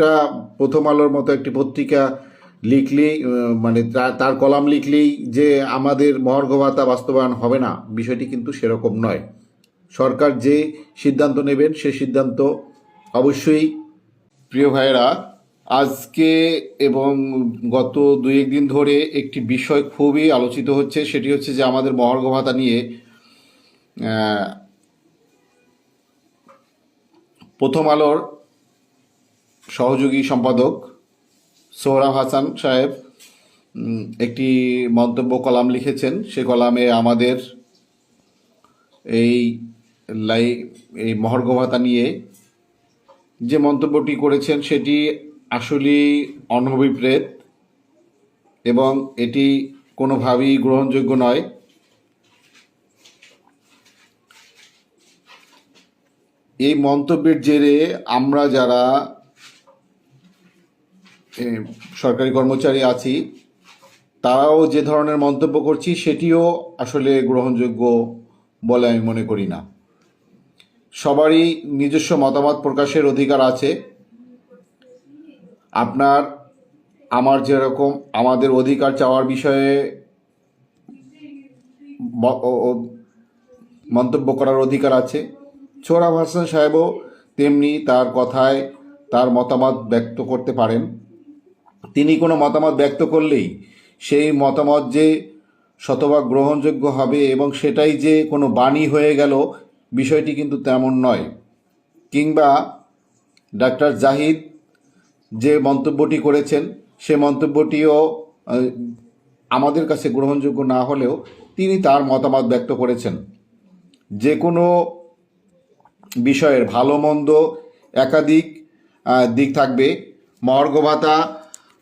একটা প্রথম আলোর মতো একটি পত্রিকা লিখলেই মানে তার- কলাম লিখলেই যে আমাদের মহার্ঘ ভাতা বাস্তবায়ন হবে না, বিষয়টি কিন্তু সেরকম নয়। সরকার যে সিদ্ধান্ত নেবেন, সে সিদ্ধান্ত অবশ্যই প্রিয় ভাইয়েরা, আজকে এবং গত দুই একদিন ধরে একটি বিষয় খুবই আলোচিত হচ্ছে, সেটি হচ্ছে যে আমাদের মহার্ঘ ভাতা নিয়ে প্রথম আলোর সহযোগী সম্পাদক সোহরাব হাসান সাহেব একটি মন্তব্য কলাম লিখেছেন। সে কলামে আমাদের এই লাই, এই মহার্ঘ ভাতা নিয়ে যে মন্তব্যটি করেছেন, সেটি আসলেই অনভিপ্রেত এবং এটি কোনোভাবেই গ্রহণযোগ্য নয়। এই মন্তব্যের জেরে আমরা যারা সরকারি কর্মচারী আছি, তারাও যে ধরনের মন্তব্য করছি সেটিও আসলে গ্রহণযোগ্য বলে আমি মনে করি না। সবারই নিজস্ব মতামত প্রকাশের অধিকার আছে। আপনার, আমার যেরকম, আমাদের অধিকার চাওয়ার বিষয়ে মন্তব্য করার অধিকার আছে। সোহরাব হাসান সাহেবও তেমনি তার কথায় তার মতামত ব্যক্ত করতে পারেন। তিনি কোনো মতামত ব্যক্ত করলেই সেই মতামত যে শতভাগ গ্রহণযোগ্য হবে এবং সেটাই যে কোনো বাণী হয়ে গেল, বিষয়টি কিন্তু তেমন নয়। কিংবা ডাক্তার জাহিদ যে মন্তব্যটি করেছেন, সে মন্তব্যটিও আমাদের কাছে গ্রহণযোগ্য না হলেও তিনি তার মতামত ব্যক্ত করেছেন। যে কোনো বিষয়ের ভালো মন্দ একাধিক দিক থাকবে। মহার্ঘ ভাতা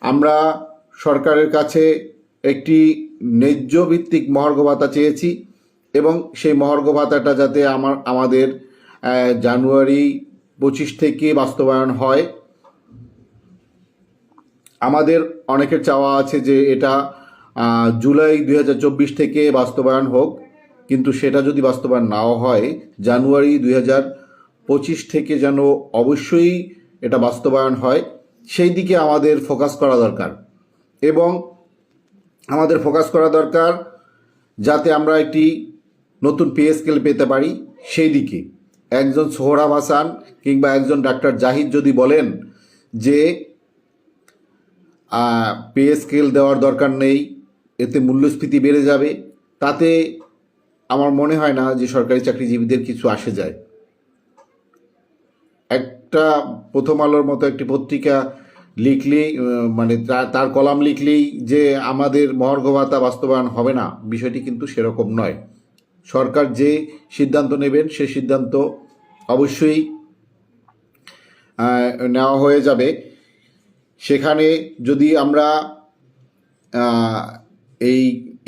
আমরা সরকারের কাছে একটি ন্যায্য ভিত্তিক মহার্ঘ ভাতা চেয়েছি এবং সেই মহার্ঘ ভাতাটা যাতে আমার, আমাদের জানুয়ারি পঁচিশ থেকে বাস্তবায়ন হয়। আমাদের অনেকের চাওয়া আছে যে এটা জুলাই দুই হাজার চব্বিশ থেকে বাস্তবায়ন হোক, কিন্তু সেটা যদি বাস্তবায়ন নাও হয়, জানুয়ারি দুই পঁচিশ থেকে যেন অবশ্যই এটা বাস্তবায়ন হয়। সেই দিকে আমাদের ফোকাস করা দরকার। এবং আমাদের ফোকাস করা দরকার যাতে আমরা একটি নতুন পে স্কেল পেতে পারি সেই দিকে। একজন সোহরাব হাসান কিংবা একজন ডাক্তার জাহিদ যদি বলেন যে পে স্কেল দেওয়ার দরকার নেই, এতে মূল্যস্ফীতি বেড়ে যাবে, তাতে আমার মনে হয় না যে সরকারি চাকরিজীবীদের কিছু আসে যায়। একটা প্রথম আলোর মতো একটি পত্রিকা লিখলেই মানে তার কলাম লিখলেই যে আমাদের মহার্ঘ ভাতা বাস্তবায়ন হবে না, বিষয়টি কিন্তু সেরকম নয়। সরকার যে সিদ্ধান্ত নেবেন, সে সিদ্ধান্ত অবশ্যই নেওয়া হয়ে যাবে। সেখানে যদি আমরা এই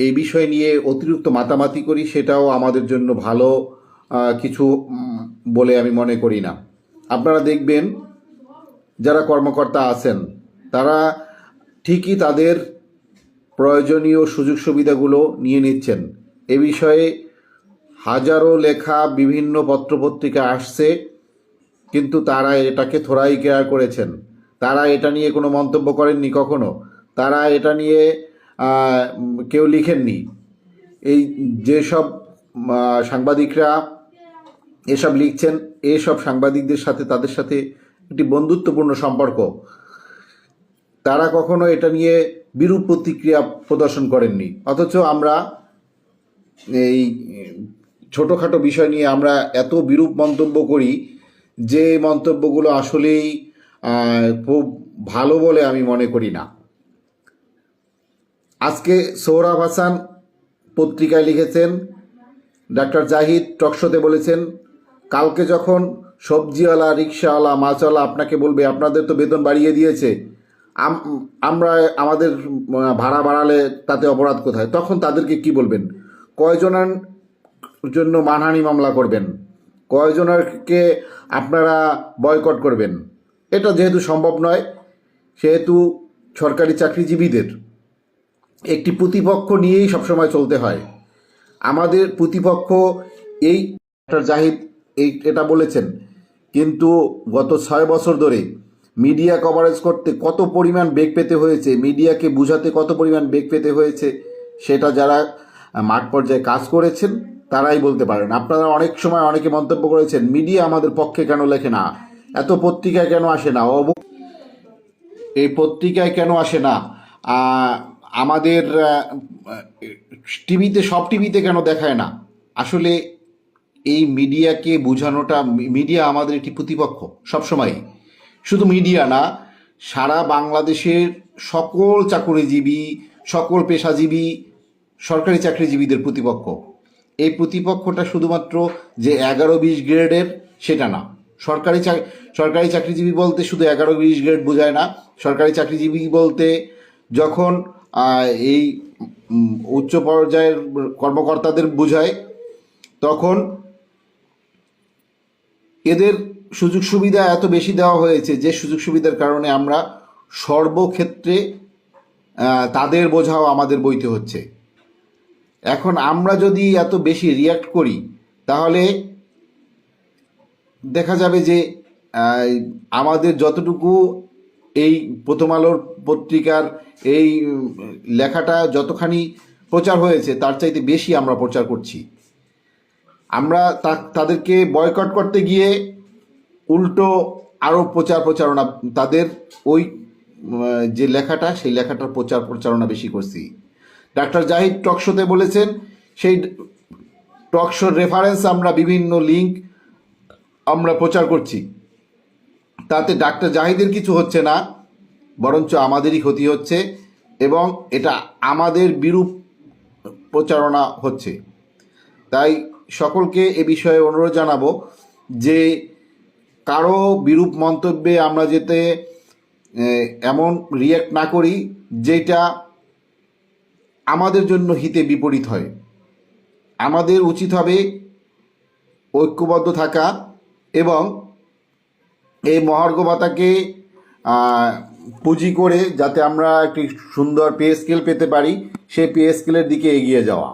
এই বিষয় নিয়ে অতিরিক্ত মাতামাতি করি, সেটাও আমাদের জন্য ভালো কিছু বলে আমি মনে করি না। আপনারা দেখবেন যারা কর্মকর্তা আছেন, তারা ঠিকই তাদের প্রয়োজনীয় সুযোগ সুবিধাগুলো নিয়ে নিচ্ছেন। এ বিষয়ে হাজারো লেখা, বিভিন্ন পত্রপত্রিকা আসছে, কিন্তু তারা এটাকে থোড়াই কেয়ার করেছেন। তারা এটা নিয়ে কোনো মন্তব্য করেননি কখনো। তারা এটা নিয়ে কেউ লিখেননি। এই যেসব সাংবাদিকরা এসব লিখছেন, এসব সাংবাদিকদের সাথে, তাদের সাথে একটি বন্ধুত্বপূর্ণ সম্পর্ক। তারা কখনো এটা নিয়ে বিরূপ প্রতিক্রিয়া প্রদর্শন করেননি। অথচ আমরা এই ছোটোখাটো বিষয় নিয়ে আমরা এত বিরূপ মন্তব্য করি যে মন্তব্যগুলো আসলেই খুব ভালো বলে আমি মনে করি না। আজকে সৌরভ হাসান পত্রিকায় লিখেছেন, ডাক্তার জাহিদ টকশোতে বলেছেন, কালকে যখন সবজিওয়ালা রিক্সাওয়ালা মাছওয়ালা আপনাকে বলবে, আপনাদের তো বেতন বাড়িয়ে দিয়েছে। আম- আমরা আমাদের ভাড়া বাড়ালে তাতে অপরাধ কোথায়? তখন তাদেরকে কি বলবেন? কয়জনের জন্য মানহানি মামলা করবেন? কয়জনকে আপনারা বয়কট করবেন? এটা যেহেতু সম্ভব নয়, সেহেতু সরকারি চাকরিজীবীদের একটি প্রতিপক্ষ নিয়েই সবসময় চলতে হয়। আমাদের প্রতিপক্ষ এই জাহিদ এই, এটা বলেছেন কিন্তু গত ছয় বছর ধরে মিডিয়া কভারেজ করতে কত পরিমাণ বেগ পেতে হয়েছে, মিডিয়াকে বুঝাতে কত পরিমাণ বেগ পেতে হয়েছে, সেটা যারা মাঠ পর্যায়ে কাজ করেছেন, তারাই বলতে পারেন। আপনারা অনেক সময় অনেকে মন্তব্য করেছেন, মিডিয়া আমাদের পক্ষে কেন লেখে না? এত পত্রিকায় কেন আসে না? অমুক এই পত্রিকায় কেন আসে না? আমাদের টিভিতে, সব টিভিতে কেন দেখায় না? আসলে এই মিডিয়াকে বোঝানোটা, মিডিয়া আমাদের একটি প্রতিপক্ষ সবসময় শুধু মিডিয়া না, সারা বাংলাদেশের সকল চাকরিজীবী, সকল পেশাজীবী, সরকারি চাকরিজীবীদের প্রতিপক্ষ। এই প্রতিপক্ষটা শুধুমাত্র যে এগারো বিশ গ্রেডের সেটা না। সরকারি চাক- সরকারি চাকরিজীবী বলতে শুধু এগারো বিশ গ্রেড বোঝায় না, সরকারি চাকরিজীবী বলতে যখন এই উচ্চ পর্যায়ের কর্মকর্তাদের বোঝায়, তখন এদের সুযোগ সুবিধা এত বেশি দেওয়া হয়েছে যে সুযোগ সুবিধার কারণে আমরা সর্বক্ষেত্রে তাদের বোঝাও আমাদের বইতে হচ্ছে। এখন আমরা যদি এত বেশি রিয়াক্ট করি, তাহলে দেখা যাবে যে আমাদের যতটুকু এই প্রথম আলোর পত্রিকার এই লেখাটা যতখানি প্রচার হয়েছে, তার চাইতে বেশি আমরা প্রচার করছি। আমরা তাদেরকে বয়কট করতে গিয়ে উল্টো আরও প্রচার প্রচারণা, তাদের ওই যে লেখাটা, সেই লেখাটার প্রচার প্রচারণা বেশি করছি। ডাক্তার জাহিদ টকশোতে বলেছেন, সেই টকশোর রেফারেন্স আমরা বিভিন্ন লিঙ্ক আমরা প্রচার করছি। তাতে ডাক্তার জাহিদের কিছু হচ্ছে না, বরঞ্চ আমাদেরই ক্ষতি হচ্ছে এবং এটা আমাদের বিরূপ প্রচারণা হচ্ছে। তাই সকলকে এ বিষয়ে অনুরোধ জানাব যে কারও বিরূপ মন্তব্যে আমরা যেতে এমন রিয়্যাক্ট না করি যেটা আমাদের জন্য হিতে বিপরীত হয়। আমাদের উচিত হবে ঐক্যবদ্ধ থাকা এবং এই মহার্ঘ ভাতাকে পুঁজি করে যাতে আমরা একটি সুন্দর পে স্কেল পেতে পারি, সেই পে স্কেলের দিকে এগিয়ে যাওয়া।